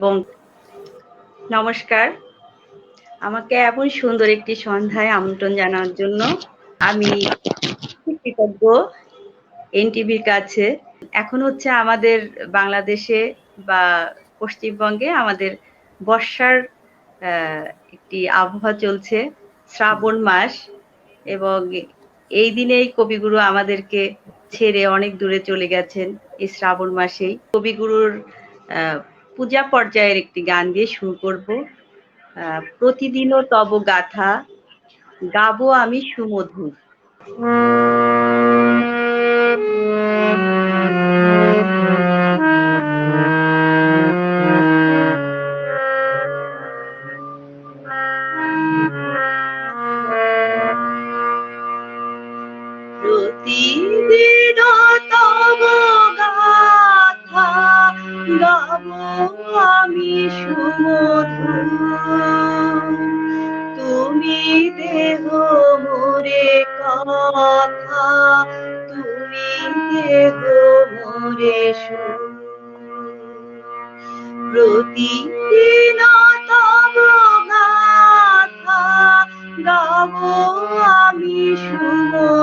এবং নমস্কার। আমাকে এমন সুন্দর একটি সন্ধ্যায় আমন্ত্রণ জানার জন্য আমি কৃতজ্ঞ এনটিভির কাছে। এখন হচ্ছে আমাদের বাংলাদেশে বা পশ্চিমবঙ্গে আমাদের বর্ষার একটি আবহাওয়া চলছে, শ্রাবণ মাস, এবং এই দিনেই কবিগুরু আমাদেরকে ছেড়ে অনেক দূরে চলে গেছেন এই শ্রাবণ মাসেই। কবিগুরুর পূজা পর্যায়ের একটি গান দিয়ে শুরু করব। প্রতিদিনও তব গাথা গাবো আমি সুমধুর।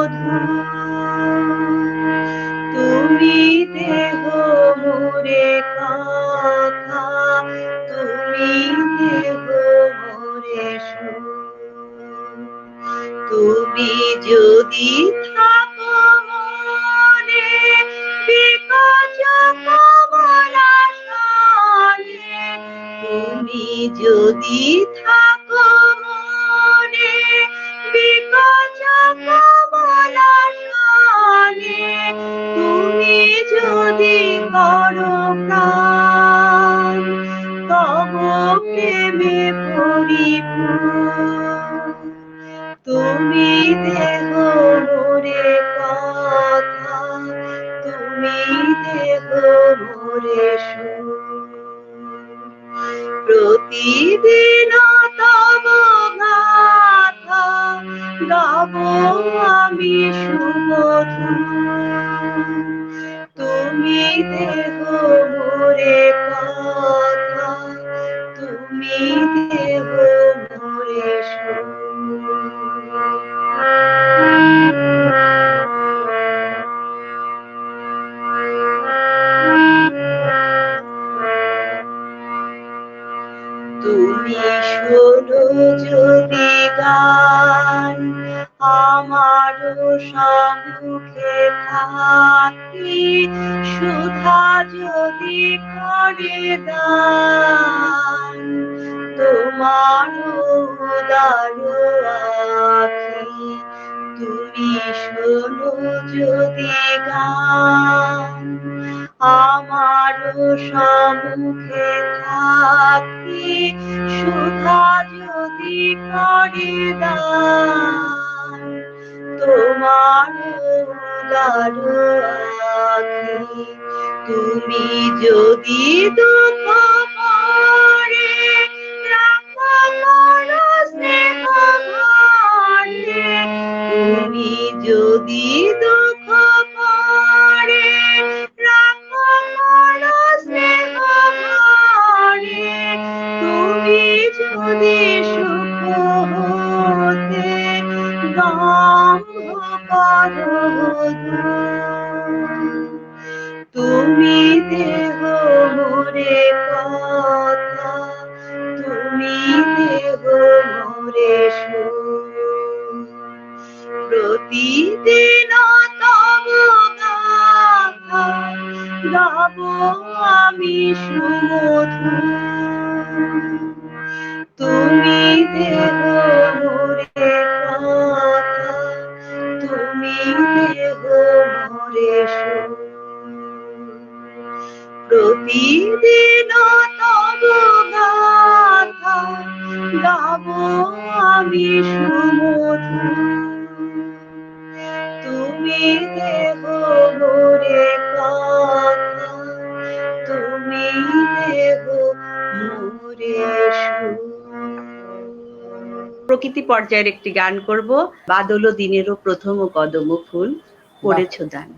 সুমধুর তুমি দেহ মোরে কথা তুমি দেহ মোরে তুমি যদি থাকো মনে তুমি যদি তুমি দেহ মোরে কথা, তুমি দেহ মোরে প্রতিদিন তব গাবো আমি সুমধুর। তুমি দেহ মোরে কথা তুমি শোনো যদি গান আমার সম্মুখে থাকি, সুধা যদি করে দান, তোমার উদার আখি, তুমি শোনো যদি গান আমার সম্মুখে থাকি সুধা যদি করে তোমার উদার তুমি যদি দুঃখ প্রতিদিন তব আমি সুমধুর তুমি দেহ মোরে তুমি দেহ মোরে প্রতিদিন তব গাথা গাবো আমি সুমধুর প্রকৃতি পর্যায়ের একটি গান করব। বাদল দিনেরও প্রথম ও কদম ফুল। পড়েছ দান।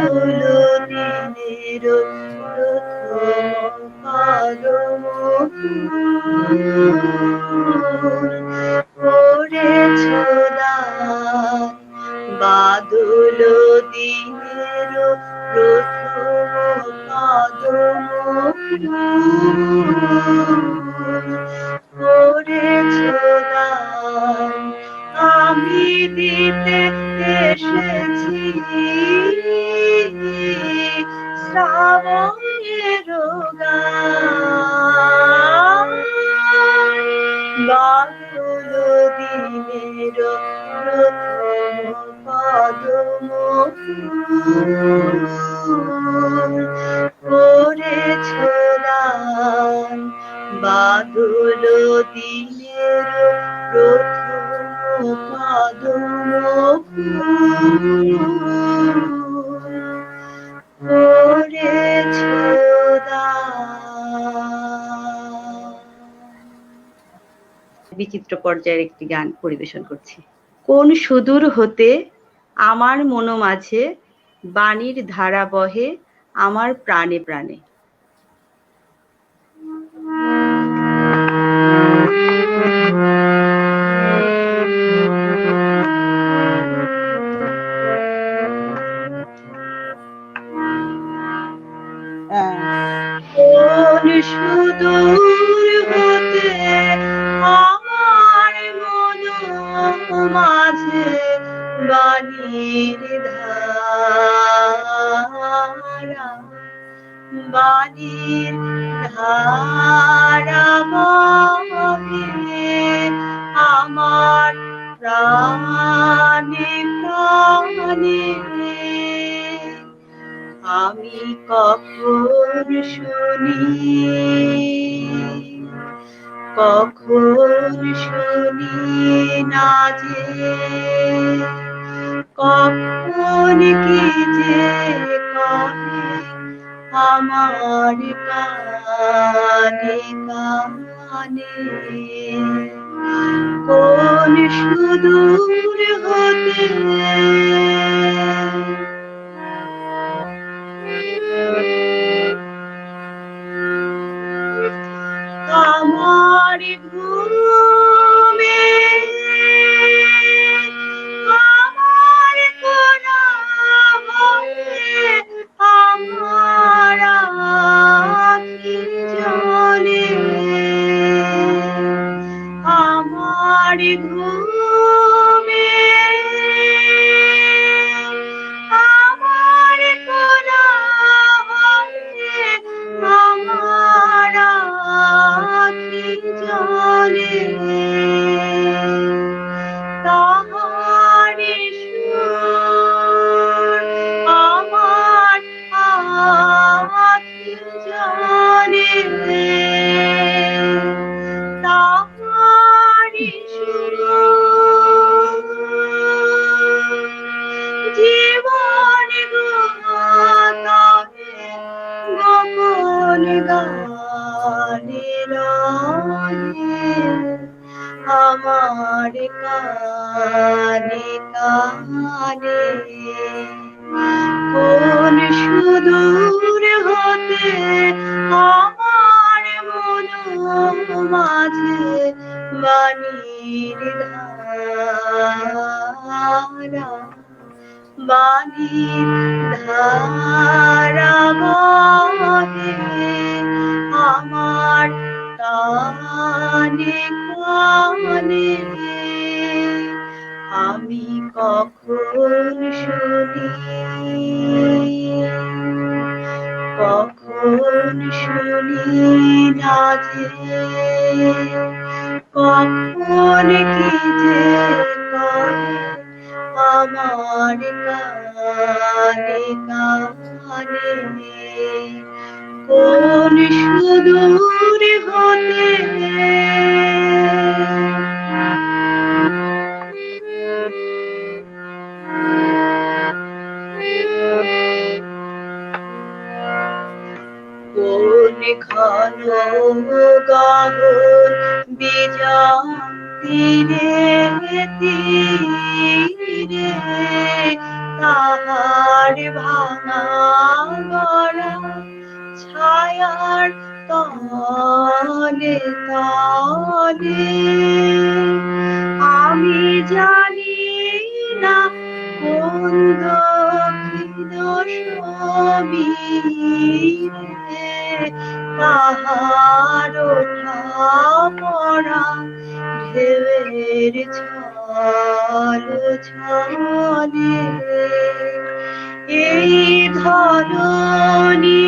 বাদল দিনের প্রথম করেছ দান বাদল দিনের প্রথম কদম বাদল দিনের প্রথম বিচিত্র পর্যায়ের একটি গান পরিবেশন করছি। কোন সুদূর হতে আমার মন মাঝে বাণীর ধারা বহে আমার প্রাণে প্রাণে। কখন শুনি না যে কখন কি যে কহে আমার কানে কানে। কোন সুদূর হতে আমার ঘুমে আমার কোন আমার জলে আমার বাণীর ধারা বহে আমার কানে আমি কখন শুনি কখন শুনি কখন কানে কানে কোন সুদূর হতে কোন ঘন গগন বিজন তীরে তীরে তাহার ভাঙা গড়া ছায়ার তলে তলে আমি জানি না কোন দক্ষিণ সমীরে তাহার ওঠা পড়া ঢেউয়ের ছল ছলে এই ধরণী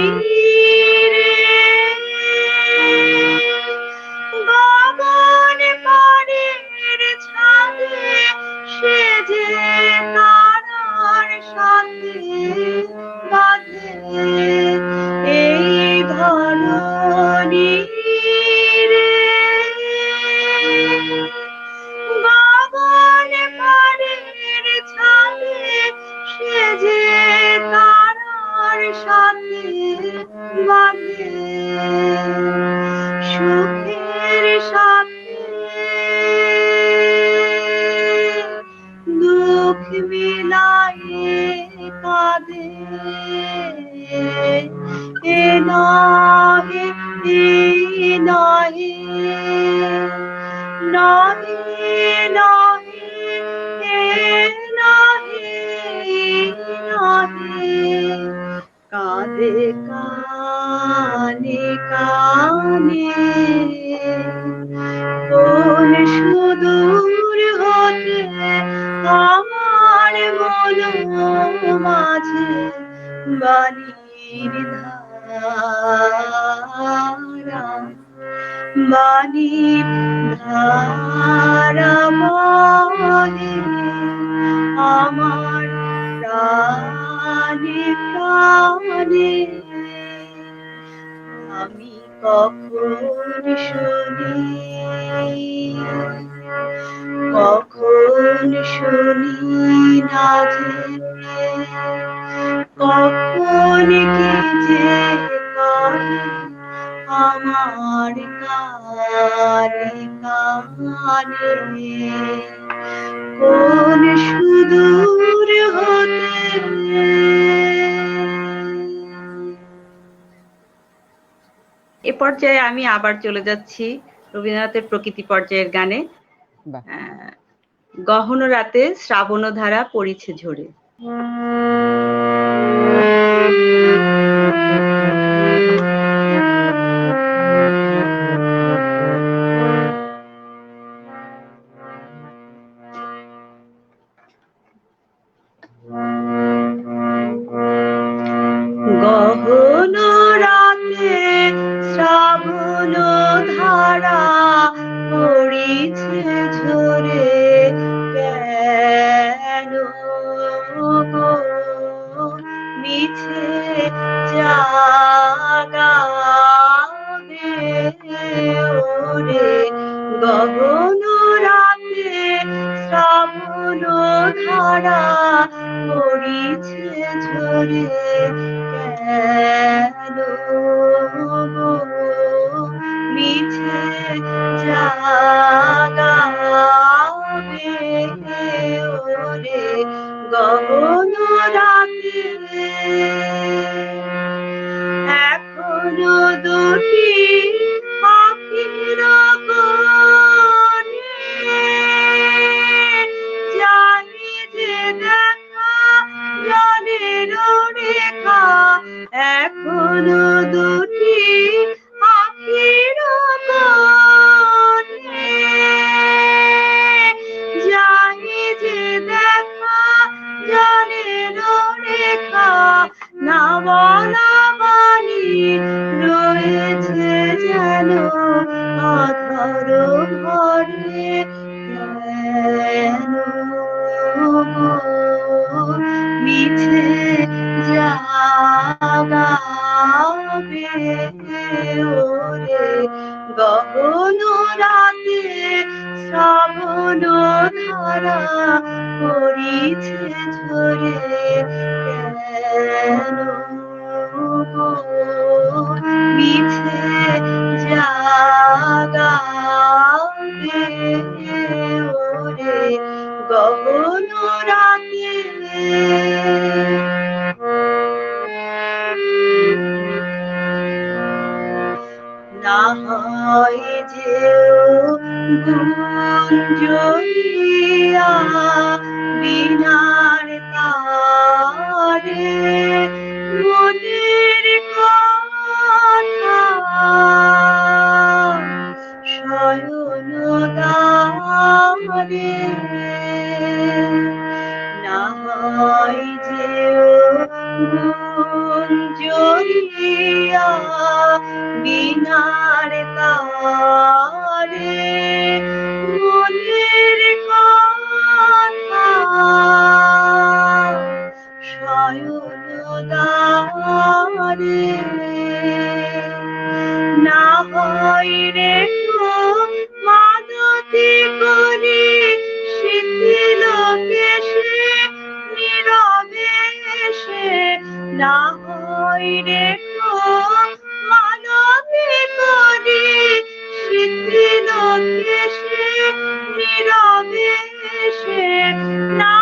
মিলায়ে কাঁদে এ নাহে এ নাহে নাহে নাহে এ নাহে নাহে কাঁদে কানে কানে। মাঝে বাণীর ধারা বাণীর ধারা বহে আমার প্রাণে প্রাণে। আমি কখন শুনি? কখন শুনি না কখন কি যে আমার কানে কানে কোন সুদূর হতে এ পর্যায়ে আমি আবার চলে যাচ্ছি রবীন্দ্রনাথের প্রকৃতি পর্যায়ের গানে। গহন রাতে শ্রাবণ ধারা পড়িছে ঝরে। মিছে জাগাবে ওরে গগন রাতে শ্রাবণ ধারা পড়িছে ঝরে ধারা পড়িছে ঝরে কেন মিছে জাগাবে ওরে গহন রাতে না হয় যে yo día না হয় রে মানবে করি কেশে নীরবে সে না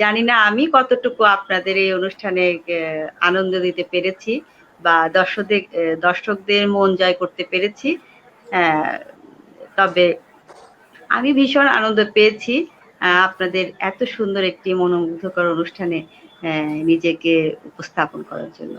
জানি না আমি কতটুকু আপনাদের এই অনুষ্ঠানে আনন্দ দিতে পেরেছি বা দর্শকদের দর্শকদের মন জয় করতে পেরেছি। তবে আমি ভীষণ আনন্দ পেয়েছি আপনাদের এত সুন্দর একটি মনোমুগ্ধকর অনুষ্ঠানে নিজেকে উপস্থাপন করার জন্য।